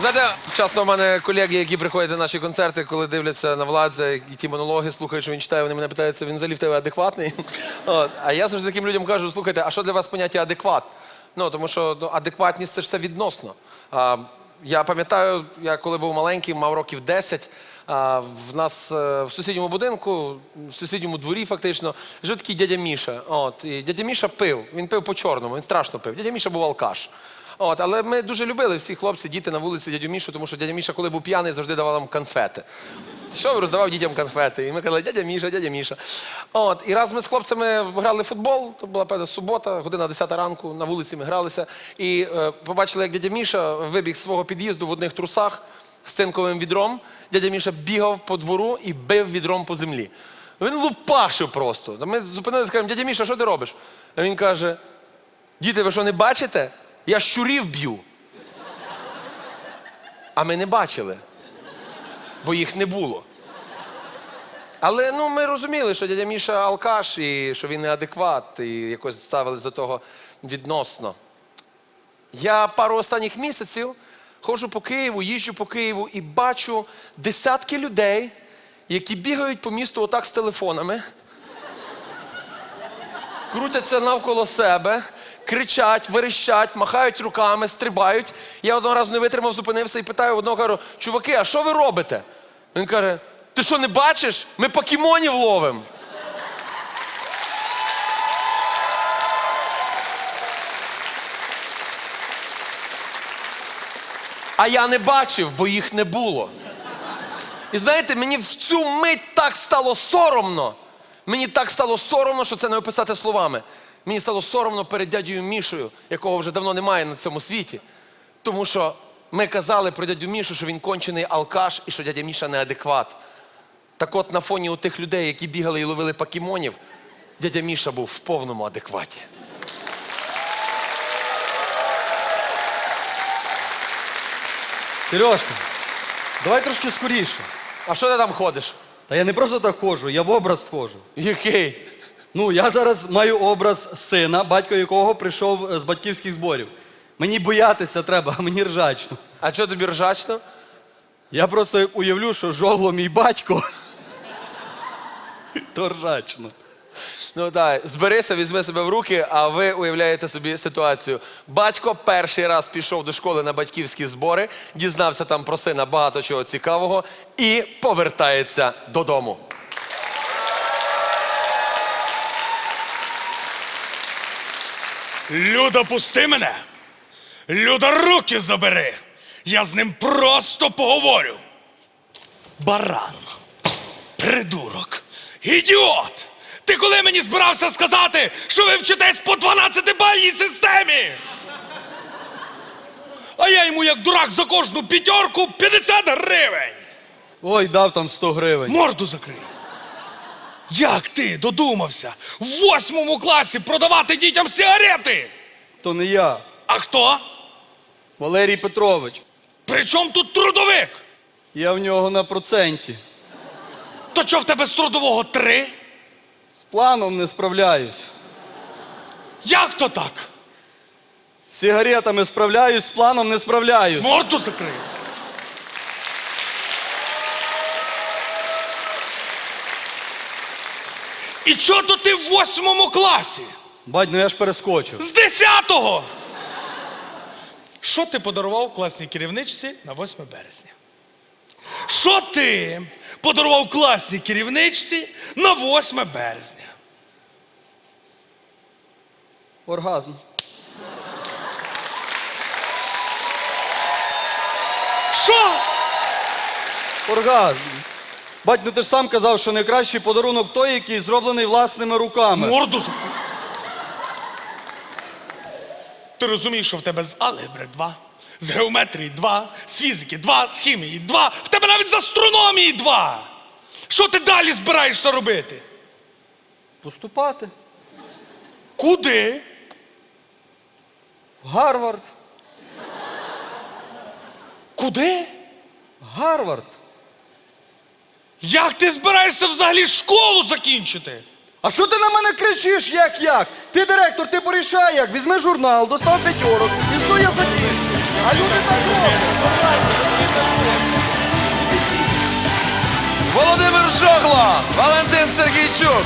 Знаєте, часто в мене колеги, які приходять на наші концерти, коли дивляться на владзе і ті монологи, слухають, що він читає, вони мене питаються, він взагалі в тебе адекватний. От. А я завжди таким людям кажу: слухайте, а що для вас поняття адекват? Ну, тому що ну, адекватність це ж все відносно. А, я пам'ятаю, я коли був маленький, мав років 10, а, в нас е, в сусідньому будинку, в сусідньому дворі фактично, жив такий дядя Міша. От, і дядя Міша пив, він пив по-чорному, він страшно пив. Дядя Міша був алкаш. От, але ми дуже любили всі хлопці, діти на вулиці дядю Мішу, тому що дядя Міша, коли був п'яний, завжди давав нам конфети. Що роздавав дітям конфети? І ми казали, дядя Міша, дядя Міша. От, і раз ми з хлопцями грали в футбол, то була певна субота, година 10 ранку, на вулиці ми гралися. І е, побачили, як дядя Міша вибіг з свого під'їзду в одних трусах з цинковим відром. Дядя Міша бігав по двору і бив відром по землі. Він лупашив просто. Ми зупинилися, кажемо, дядя Міша, що ти робиш? А він каже: Діти, ви що не бачите? Я щурів б'ю. А ми не бачили, бо їх не було. Але ну, ми розуміли, що дядя Міша алкаш і що він неадекват, і якось ставились до того відносно. Я пару останніх місяців ходжу по Києву, їжджу по Києву і бачу десятки людей, які бігають по місту отак з телефонами крутяться навколо себе, кричать, верещать, махають руками, стрибають. Я одного разу не витримав, зупинився і питаю одного кажу, чуваки, а що ви робите? Він каже: ти що не бачиш? Ми покемонів ловимо. А я не бачив, бо їх не було. І знаєте, мені в цю мить так стало соромно. Мені так стало соромно, що це не описати словами. Мені стало соромно перед дядю Мішою, якого вже давно немає на цьому світі. Тому що ми казали про дядю Мішу, що він кончений алкаш і що дядя Міша неадекват. Так от на фоні тих людей, які бігали і ловили покемонів, дядя Міша був в повному адекваті. Сережка, давай трошки скоріше. А що ти там ходиш? Та я не просто так ходжу, я в образ входжу. Який? Ну, я зараз маю образ сина, батько якого прийшов е, з батьківських зборів. Мені боятися треба, а мені ржачно. А чого тобі ржачно? Я просто уявлю, що жогло мій батько. То ржачно. Ну так, зберися, візьми себе в руки, а ви уявляєте собі ситуацію. Батько перший раз пішов до школи на батьківські збори, дізнався там про сина багато чого цікавого і повертається додому. Люда, пусти мене. Люда, руки забери. Я з ним просто поговорю. Баран, придурок, ідіот. Ти коли мені збирався сказати, що ви вчитесь по 12-бальній системі? А я йому як дурак за кожну п'ятерку 50 гривень. Ой, дав там 100 гривень. Морду закрий. Як ти додумався в восьмому класі продавати дітям сигарети? То не я. А хто? Валерій Петрович. При чому тут трудовик? Я в нього на проценті. То що в тебе з трудового три? Планом не справляюсь. Як то так? З сигаретами справляюсь, з планом не справляюсь. Морду закрий. І чого то ти в восьмому класі? Бать, ну я ж перескочив. З десятого! Що ти подарував класній керівничці на 8 березня? Що ти подарував класній керівничці на 8 березня? Оргазм. Що? Оргазм. Бать, ну ти ж сам казав, що найкращий подарунок той, який зроблений власними руками. Морду Ти розумієш, що в тебе з алгебри 2, з геометрії 2, з фізики 2, з хімії 2, в тебе навіть з астрономії 2. Що ти далі збираєшся робити? Поступати. Куди? В Гарвард. Куди? Гарвард. Як ти збираєшся взагалі школу закінчити? А що ти на мене кричиш, як як? Ти директор, ти порішай як. Візьми журнал, достав п'ятерок, і все я закінчу. А люди так роблять! Володимир Жохло, Валентин Сергійчук.